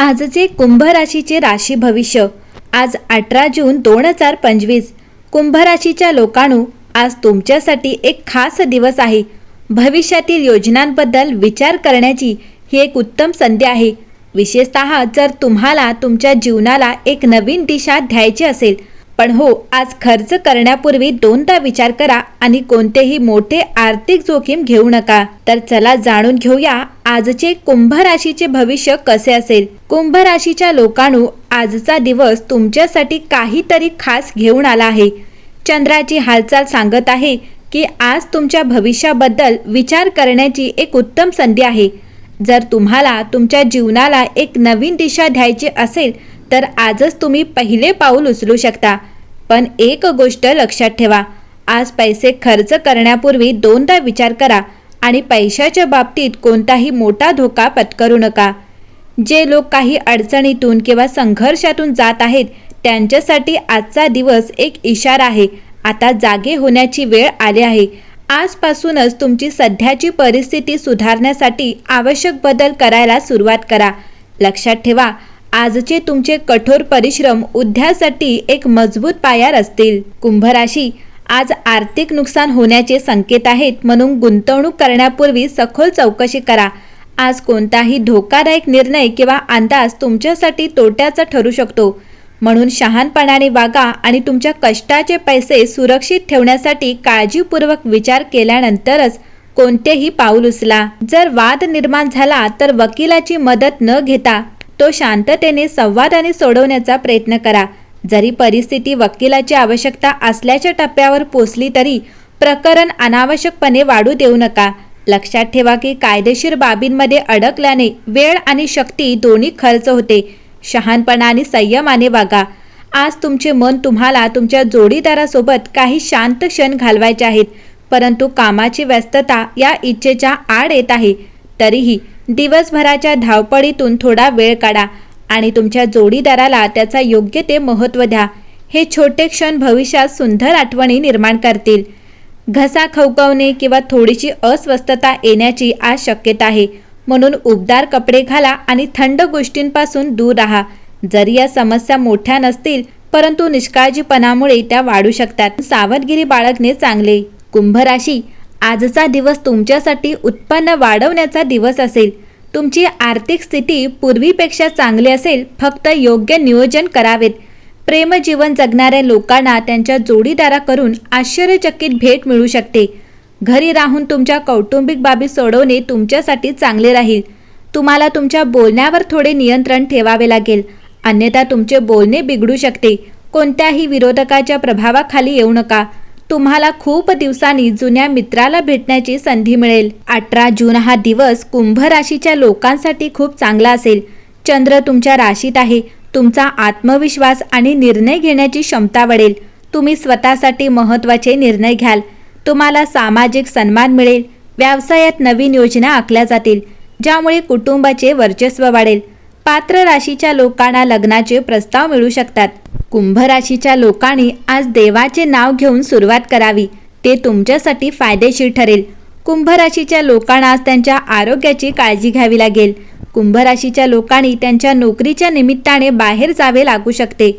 आजचे कुंभ राशीचे राशी भविष्य. आज अठरा जून दोन हजार पंचवीस. कुंभ राशीच्या लोकांनो आज तुमच्यासाठी एक खास दिवस आहे. भविष्यातील योजनांबद्दल विचार करण्याची ही एक उत्तम संधी आहे. विशेषतः जर तुम्हाला तुमच्या जीवनाला एक नवीन दिशा द्यायची असेल पण हो आज खर्च करण्यापूर्वी दोनदा विचार करा आणि कोणतेही मोठे आर्थिक जोखीम घेऊ नका. तर चला जाणून घेऊया आजचे कुंभ राशीचे भविष्य कसे असेल. कुंभ राशीच्या लोकांनो आजचा दिवस तुमच्यासाठी काहीतरी खास घेऊन आला आहे. चंद्राची हालचाल सांगत आहे की आज तुमच्या भविष्याबद्दल विचार करण्याची एक उत्तम संधी आहे. जर तुम्हाला तुमच्या जीवनाला एक नवीन दिशा द्यायची असेल तर आजच तुम्ही पहिले पाऊल उचलू शकता. पण एक गोष्ट लक्षात ठेवा आज पैसे खर्च करण्यापूर्वी दोनदा विचार करा आणि पैशाच्या बाबतीत कोणताही मोठा धोका पत्करू नका. जे लोक काही अडचणीतून किंवा संघर्षातून जात आहेत त्यांच्यासाठी आजचा दिवस एक इशारा आहे. आता जागे होण्याची वेळ आली आहे. आजपासूनच तुमची सध्याची परिस्थिती सुधारण्यासाठी आवश्यक बदल करायला सुरुवात करा. लक्षात ठेवा आजचे तुमचे कठोर परिश्रम उद्यासाठी एक मजबूत पायार असतील. कुंभराशी आज आर्थिक नुकसान होण्याचे संकेत आहेत म्हणून गुंतवणूक करण्यापूर्वी सखोल चौकशी करा. आज कोणताही धोकादायक निर्णय किंवा अंदाज तुमच्यासाठी तोट्याचा ठरू शकतो. म्हणून शहाणपणाने वागा आणि तुमच्या कष्टाचे पैसे सुरक्षित ठेवण्यासाठी काळजीपूर्वक विचार केल्यानंतरच कोणतेही पाऊल उचला. जर वाद निर्माण झाला तर वकिलाची मदत न घेता तो शांततेने संवादाने सोडवण्याचा प्रयत्न करा. जरी परिस्थिती वकिलाची आवश्यकता असल्याच्या टप्प्यावर पोचली तरी प्रकरण अनावश्यकपणे वाढू देऊ नका. लक्षात ठेवा की कायदेशीर बाबींमध्ये अडकल्याने वेळ आणि शक्ती दोन्ही खर्च होते. शहानपणा आणि संयमाने वागा. आज तुमचे मन तुम्हाला तुमच्या जोडीदारासोबत काही शांत क्षण घालवायचे आहेत परंतु कामाची व्यस्तता या इच्छेच्या आड येत आहे. तरीही दिवसभराच्या धावपळीतून थोडा वेळ काढा आणि तुमच्या जोडीदाराला त्याचा योग्य ते महत्त्व द्या. हे छोटे क्षण भविष्यात सुंदर आठवणी निर्माण करतील. घसा खवकवणे किंवा थोडीशी अस्वस्थता येण्याची आज शक्यता आहे. म्हणून उबदार कपडे घाला आणि थंड गोष्टींपासून दूर राहा. जरी या समस्या मोठ्या नसतील परंतु निष्काळजीपणामुळे त्या वाढू शकतात. सावधगिरी बाळगणे चांगले. कुंभ राशी आजचा दिवस तुमच्यासाठी उत्पन्न वाढवण्याचा दिवस असेल. तुमची आर्थिक स्थिती पूर्वीपेक्षा चांगली असेल फक्त योग्य नियोजन करावेत. प्रेमजीवन जगणाऱ्या लोकांना त्यांच्या जोडीदाराकडून आश्चर्यचकित भेट मिळू शकते. घरी राहून तुमच्या कौटुंबिक बाबी सोडवणे तुमच्यासाठी चांगले राहील. तुम्हाला तुमच्या बोलण्यावर थोडे नियंत्रण ठेवावे लागेल. अन्यथा तुमचे बोलणे बिघडू शकते. कोणत्याही विरोधकाच्या प्रभावाखाली येऊ नका. तुम्हाला खूप दिवसांनी जुन्या मित्राला भेटण्याची संधी मिळेल. अठरा जून हा दिवस कुंभ राशीच्या लोकांसाठी खूप चांगला असेल. चंद्र तुमच्या राशीत आहे. तुमचा आत्मविश्वास आणि निर्णय घेण्याची क्षमता वाढेल. तुम्ही स्वतःसाठी महत्त्वाचे निर्णय घ्याल. तुम्हाला सामाजिक सन्मान मिळेल. व्यवसायात नवीन योजना आखल्या जातील ज्यामुळे कुटुंबाचे वर्चस्व वाढेल. पात्र राशीच्या लोकांना लग्नाचे प्रस्ताव मिळू शकतात. कुंभ राशीच्या लोकांनी आज देवाचे नाव घेऊन सुरुवात करावी. ते तुमच्यासाठी फायदेशीर ठरेल. कुंभ राशीच्या लोकांना आज त्यांच्या आरोग्याची काळजी घ्यावी लागेल. कुंभ राशीच्या लोकांनी त्यांच्या नोकरीच्या निमित्ताने बाहेर जावे लागू शकते.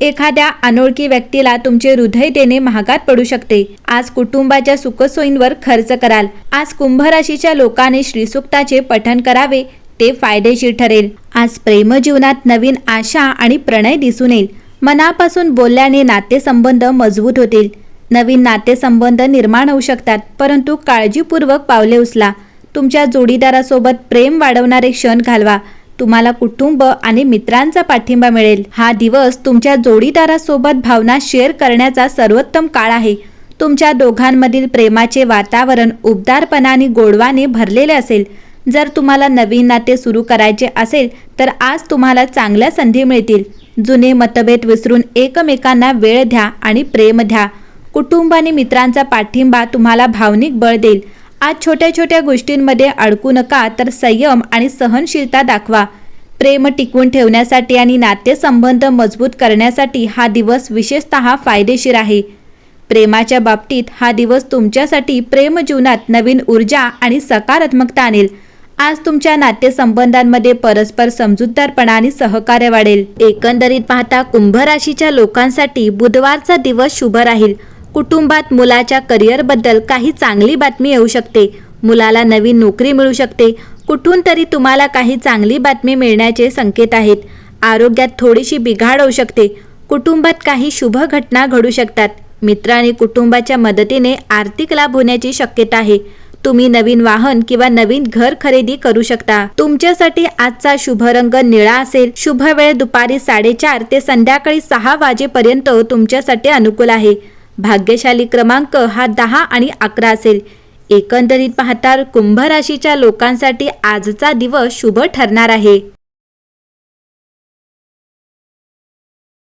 एखाद्या अनोळखी व्यक्तीला तुमचे हृदय देणे महागात पडू शकते. आज कुटुंबाच्या सुखसोयींवर खर्च कराल. आज कुंभ राशीच्या लोकांनी श्रीसुक्ताचे पठण करावे ते फायदेशीर ठरेल. आज प्रेमजीवनात नवीन आशा आणि प्रणय दिसून येईल. मनापासून बोलल्याने नातेसंबंध मजबूत होतील. नवीन नातेसंबंध निर्माण होऊ शकतात परंतु काळजीपूर्वक पावले उचला. तुमच्या जोडीदारासोबत प्रेम वाढवणारे क्षण घालवा. तुम्हाला कुटुंब आणि मित्रांचा पाठिंबा मिळेल. हा दिवस तुमच्या जोडीदारासोबत भावना शेअर करण्याचा सर्वोत्तम काळ आहे. तुमच्या दोघांमधील प्रेमाचे वातावरण उबदारपणा आणि गोडवाने भरलेले असेल. जर तुम्हाला नवीन नाते सुरू करायचे असेल तर आज तुम्हाला चांगल्या संधी मिळतील. जुने मतभेद विसरून एकमेकांना वेळ द्या आणि प्रेम द्या. कुटुंब आणि मित्रांचा पाठिंबा तुम्हाला भावनिक बळ देईल. आज छोट्या छोट्या गोष्टींमध्ये अडकू नका तर संयम आणि सहनशीलता दाखवा. प्रेम टिकवून ठेवण्यासाठी आणि नातेसंबंध मजबूत करण्यासाठी हा दिवस विशेषतः फायदेशीर आहे. प्रेमाच्या बाबतीत हा दिवस तुमच्यासाठी प्रेमजीवनात नवीन ऊर्जा आणि सकारात्मकता आणेल. आज तुमच्या नातेसंबंधांमध्ये परस्पर समजूतदारपणा आणि सहकार्य वाढेल. एकंदरीत पाहता कुंभ राशीच्या लोकांसाठी बुधवारचा दिवस शुभ राहील. कुटुंबात मुलाच्या करिअरबद्दल काही चांगली बातमी येऊ शकते. मुलाला नवीन नोकरी मिळू शकते. कुठून तरी तुम्हाला काही चांगली बातमी मिळण्याचे संकेत आहेत. आरोग्यात थोडीशी बिघाड होऊ शकते. कुटुंबात काही शुभ घटना घडू शकतात. मित्र आणि कुटुंबाच्या मदतीने आर्थिक लाभ होण्याची शक्यता आहे. तुम्ही नवीन वाहन किंवा नवीन घर खरेदी करू शकता. तुमच्यासाठी आजचा शुभ रंग निळा असेल. शुभ वेळ दुपारी साडेचार ते संध्याकाळी सहा वाजेपर्यंत तुमच्यासाठी अनुकूल आहे. भाग्यशाली क्रमांक हा दहा आणि अकरा असेल. एकंदरीत पाहता कुंभ राशीच्या लोकांसाठी आजचा दिवस शुभ ठरणार आहे.